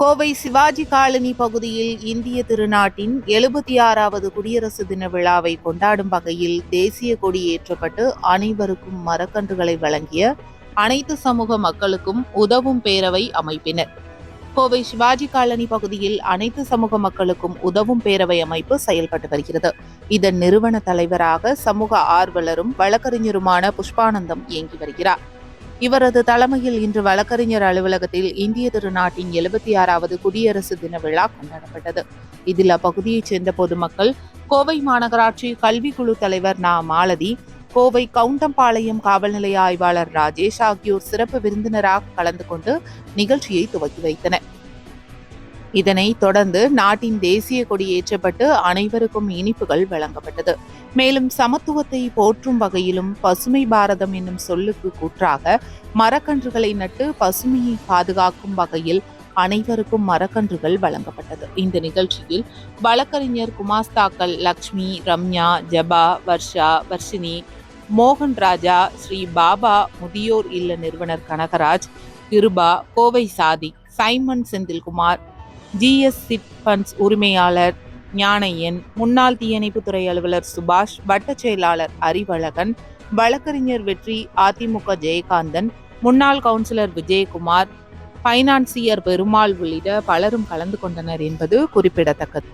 Kovai Sivaji colony பகுதியில் இந்திய திருநாட்டின் எழுபத்தி ஆறாவது குடியரசு தின விழாவை கொண்டாடும் வகையில் தேசிய கொடி ஏற்றப்பட்டு அனைவருக்கும் மரக்கன்றுகளை வழங்கிய அனைத்து சமூக மக்களுக்கும் உதவும் பேரவை அமைப்பினர். கோவை சிவாஜி காலனி பகுதியில் அனைத்து சமூக மக்களுக்கும் உதவும் பேரவை அமைப்பு செயல்பட்டு வருகிறது. இதன் நிறுவன தலைவராக சமூக ஆர்வலரும் வழக்கறிஞருமான புஷ்பானந்தம் இயங்கி வருகிறார். இவரது தலைமையில் இன்று வழக்கறிஞர் அலுவலகத்தில் இந்திய திருநாட்டின் எழுபத்தி ஆறாவது குடியரசு தின விழா கொண்டாடப்பட்டது. இதில் அப்பகுதியைச் சேர்ந்த பொதுமக்கள் கோவை மாநகராட்சி கல்விக்குழு தலைவர் நா. மாலதி கோவை கவுண்டம்பாளையம் காவல் நிலைய ஆய்வாளர் ராஜேஷ் ஆகியோர் சிறப்பு விருந்தினராக கலந்து கொண்டு நிகழ்ச்சியை துவக்கி வைத்தனர். இதனை தொடர்ந்து நாட்டின் தேசிய கொடி ஏற்றப்பட்டு அனைவருக்கும் இனிப்புகள் வழங்கப்பட்டது. மேலும் சமத்துவத்தை போற்றும் வகையிலும் பசுமை பாரதம் என்னும் சொல்லுக்கு கூற்றாக மரக்கன்றுகளை நட்டு பசுமையை பாதுகாக்கும் வகையில் அனைவருக்கும் மரக்கன்றுகள் வழங்கப்பட்டது. இந்த நிகழ்ச்சியில் வழக்கறிஞர் குமாஸ்தாக்கள் லக்ஷ்மி ரம்யா ஜபா வர்ஷா வர்ஷினி மோகன் ராஜா ஸ்ரீ பாபா முதியோர் இல்ல நிறுவனர் கனகராஜ் கிருபா கோவை சாதி Simon Senthilkumar GS chit funds உரிமையாளர் ஞானையன் முன்னாள் தீயணைப்புத்துறை அலுவலர் சுபாஷ் வட்ட செயலாளர் அறிவழகன் வழக்கறிஞர் வெற்றி அதிமுக ஜெயகாந்தன் முன்னாள் கவுன்சிலர் விஜயகுமார் பைனான்சியர் பெருமாள் உள்ளிட்ட பலரும் கலந்து கொண்டனர் என்பது குறிப்பிடத்தக்கது.